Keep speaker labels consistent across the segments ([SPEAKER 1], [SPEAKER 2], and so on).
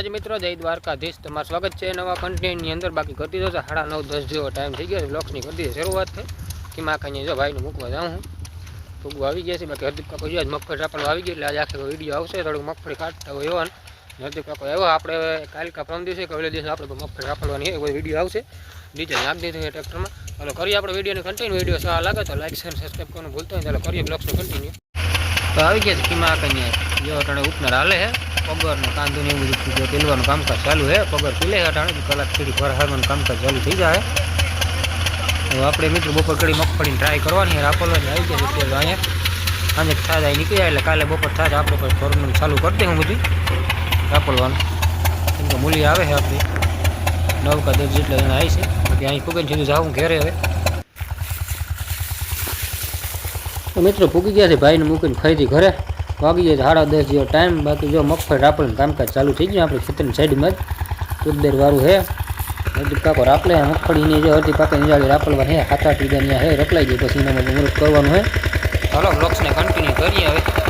[SPEAKER 1] આજે મિત્રો, જય દ્વારકાધીશ. તમારું સ્વાગત છે નવા કન્ટેન્ટની અંદર. બાકી કરતી જશે સાડા નવ, દસ જેવો ટાઈમ થઈ ગયો છે. બ્લોક્સની કરતી શરૂઆત થઈ. કે માં કાંઈ જો ભાઈને મૂકવા જાઉં હું. ફૂગું આવી ગયા છે. બાકી હરદીપ કાકો આજ મગફળી રાપડવા આવી ગઈ એટલે આજે આખો વીડિયો આવશે. થોડુંક મગફળી કાઢતા હોય એવા. હરદીપ કાકો એવો આપણે કાલ કા પ્રમ દિવસે કે ઓલે દિવસે આપણે મગફળી રાપડવાની હોય વીડિયો આવશે. ડીજે નાખ દીધું ટ્રેક્ટરમાં ચાલો કરીએ આપણે વિડીયોને કન્ટિન્યુ વીડિયો સારા લાગે તો લાઈક શેર સબસ્ક્રાઈબ કરવાનું ભૂલતા હોય ચાલો કરીએ બ્લોક્સને કન્ટિન્યુ તો આવી ગયા છે. કીમા કન્યા જો અટાણે ઉપનાર હાલે છે. પગર ને કાંદો ને એવું બધું જો પેલવાનું કામકાજ ચાલુ છે. પગર પીલે અટાણે. કલાક થોડી ભર હારવાનું કામકાજ ચાલુ થઈ જાય. હવે આપણે મિત્રો બપોર કરી મગફળીને ટ્રાય કરવાની રાખવાની આવી ગયા છે અહીંયા. સાંજે છાજ આવી નીકળી એટલે કાલે બપોર છાજ આપણે કોઈ ઘરનું ચાલુ કરી દે હું બધું. રાપલવાનું કેમ કે મૂલી આવે છે આપણી. નવ કા દસ જેટલા જણા આવી છે. બાકી અહીં ફૂગન સીધું જાઉં ઘેરે હવે. મિત્રો પૂગી ગયા છે ભાઈને મૂકીને ખરીદી ઘરે. વાગી જાય સાડા દસ જેવો ટાઈમ બાકી જો મગફળી રાપડનું કામકાજ ચાલુ થઈ ગયું, આપણે ખેતરની સાઈડમાં જ. વાળું છે. હજી પાકો રાપલે મગફળીની જે અડધી પાકે નિજાળી રાપલવા હે હાથ આઠ હે રપલાઈ જાય, પછી એનામાં મુહૂર્ત કરવાનું હે ચાલો બ્લોક્સને કન્ટિન્યુ કરીએ હવે.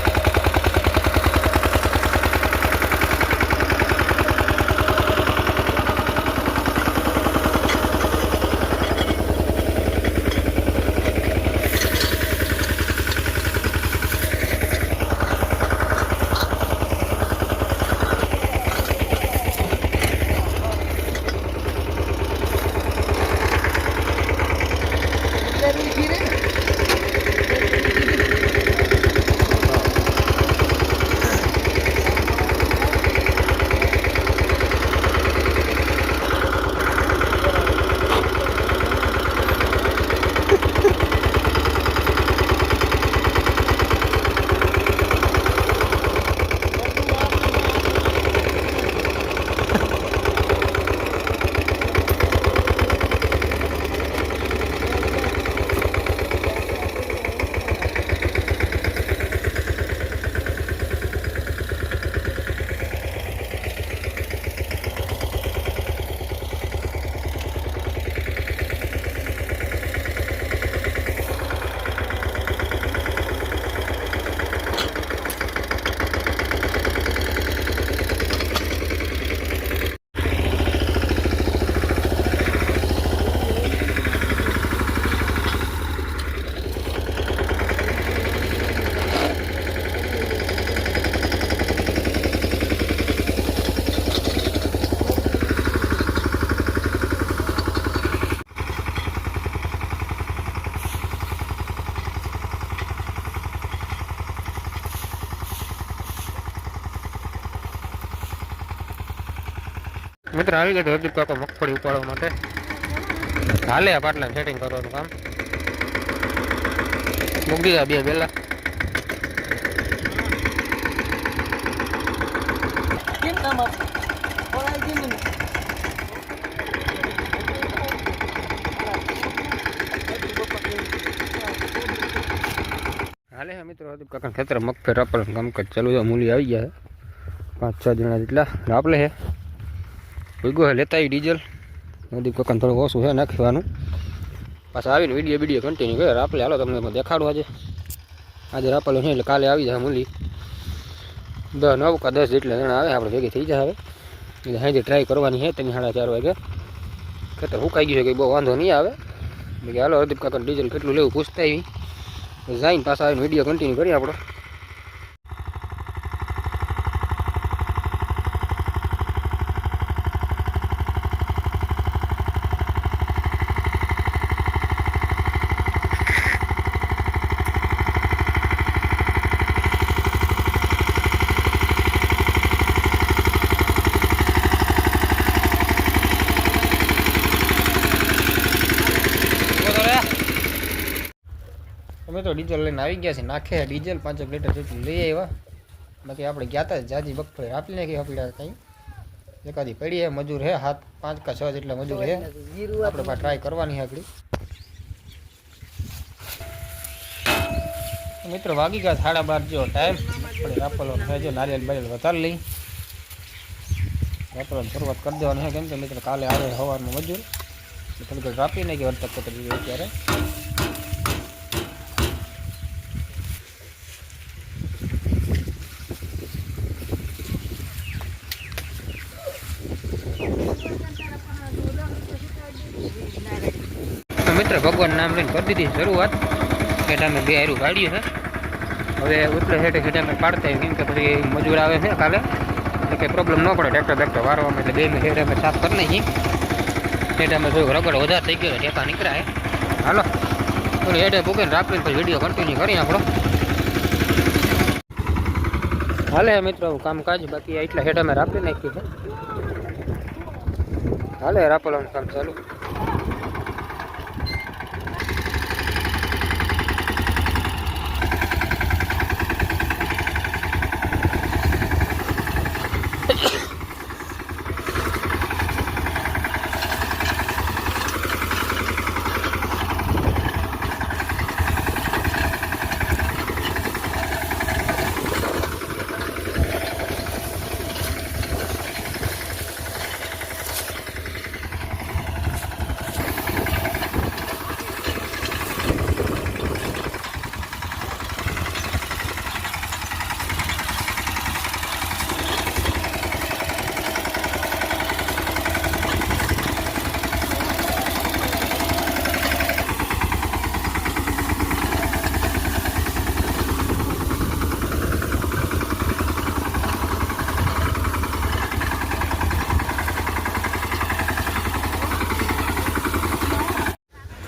[SPEAKER 1] મિત્ર આવી ગયો હરદીપ કાકો મગફળી ઉપાડવા માટે હાલે આ પાટલા સેટિંગ કરવાનું કામ મૂકી દીધા બે બેલા
[SPEAKER 2] કેમ કામ આપ ઓરાય કેમ ને
[SPEAKER 1] હાલે હે મિત્રો હરદીપ કાકા ખેતર મગફળી રાપડવાનું કામકાજ ચાલુ છે મૂલી આવી ગયા છે પાંચ છ જણા જેટલા રાપલે છે ભેગું લેતા આવી ડીઝલ. હરદીપ કાકાને થોડું ઓછું છે નાખવાનું. પાછા આવીને વીડિયો વીડિયો કન્ટિન્યુ કરે રાપલે હાલો તમને દેખાડું આજે. આજે રાપેલો છે એટલે કાલે આવી જાય મૂલી. દસ નવ કા દસ જેટલા જણા આવે, આપણે ભેગી થઈ જાય હવે. એટલે સાંજે ટ્રાય કરવાની છે, તેની સાડા ચાર વાગે. ખેતર હુકાઈ ગયું છે, કંઈ બહુ વાંધો નહીં આવે. કે હાલો હરદીપ કાકા ડીઝલ કેટલું લેવું પૂછતા આવી. જઈને પાછા આવીને વીડિયો કન્ટિન્યુ કરીએ આપણો. અમે તો ડીઝલ લઈને આવી ગયા છે નાખે ડીઝલ પાંચ લીટર જેટલું લઈ આવ્યા બાકી આપણે ગયા હતા જાજી બગફળી આપી નાખી આપણા કંઈ એકાદી પડી હે મજૂર હે હાથ પાંચ કા છ જેટલા મજૂર હે
[SPEAKER 2] જીરું
[SPEAKER 1] આપણે પાસે ટ્રાય કરવાની છે આપણી મિત્રો વાગી ગયા સાડા બાર જેવો ટાઈમ આપણે રાપલો જો નારિયેલ બારિયેલ વધારે લઈ રાપલવાની શરૂઆત કરી દેવાની છે કેમ કે મિત્રો કાલે આવે સવારમાં મજૂર થોડીક ઘડી રાપી નાખી વર્તક કરી અત્યારે મિત્ર ભગવાન નામ લઈને કરી દીધી શરૂઆત હેઠા મેં બે હારું કાઢ્યું છે હવે ઉતલે હેઠે હેઠે અમે પાડતા હોય, કેમ કે પછી મજૂર આવે છે કાલે એટલે કંઈ પ્રોબ્લેમ ન પડે ટ્રેક્ટર બેક્ટર વારવામાં એટલે બે મિનિટ હેઠે અમે સાફ કરી નાખી હેઠે અમે થોડુંક રગડ વધારે થઈ ગયો ટેકા નીકળાય હાલો થોડી હેઠે ભૂકીને રાખીને પછી વિડીયો કન્ટિન્યુ કરીએ આપણો હાલે મિત્રો કામકાજ બાકી એટલા હેઠ અમે રાખી નાખી છે હાલે રાપોલાનું કામ ચાલુ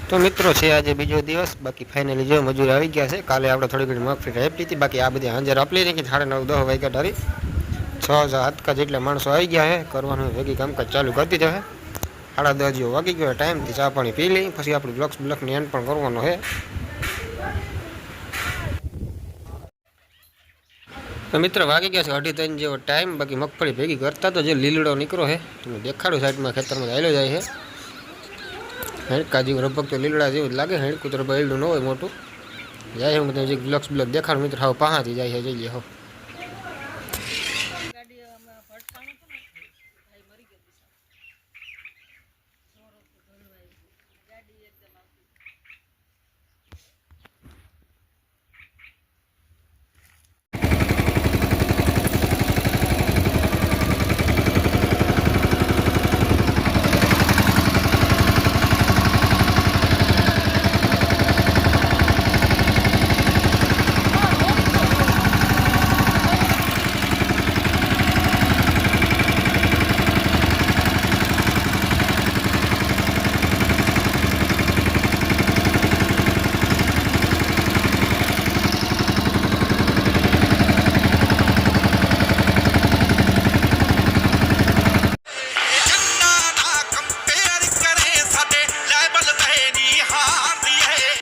[SPEAKER 1] તો મિત્રો છે આજે બીજો દિવસ. બાકી ફાઇનલી જો મજૂર આવી ગયા છે, કાલે આપણે થોડી ઘણી મગફળી આપી હતી. બાકી આ બધી હાજર આપલી રહી સાડા નવ, દસ વાગ્યા ધારી છ હજાર હાથકા જેટલા માણસો આવી ગયા છે. કરવાનું ભેગી કામકાજ ચાલુ કરતી જશે સાડા દસ જેવો વાગી ગયો ટાઈમથી ચા પાણી પી લઈ. પછી આપણે બ્લોક્સ બ્લોકની એન્ડ પણ કરવાનો છે. તો મિત્ર વાગી ગયા છે અઢી ત્રણ જેવો ટાઈમ બાકી મગફળી ભેગી કરતા તો જે લીલડો નીકળો છે, તમે દેખાડો સાઈડમાં ખેતરમાં આવેલો જાય છે. હેડકા જેવું રબક તો લીલડા જેવું લાગે હેડકું તો બૈલું ન હોય મોટું. જાય હું તમને જે બ્લોક્સ બ્લોક દેખાડું મિત્ર, હાવ પાહાથી જાય છે જઈએ હો.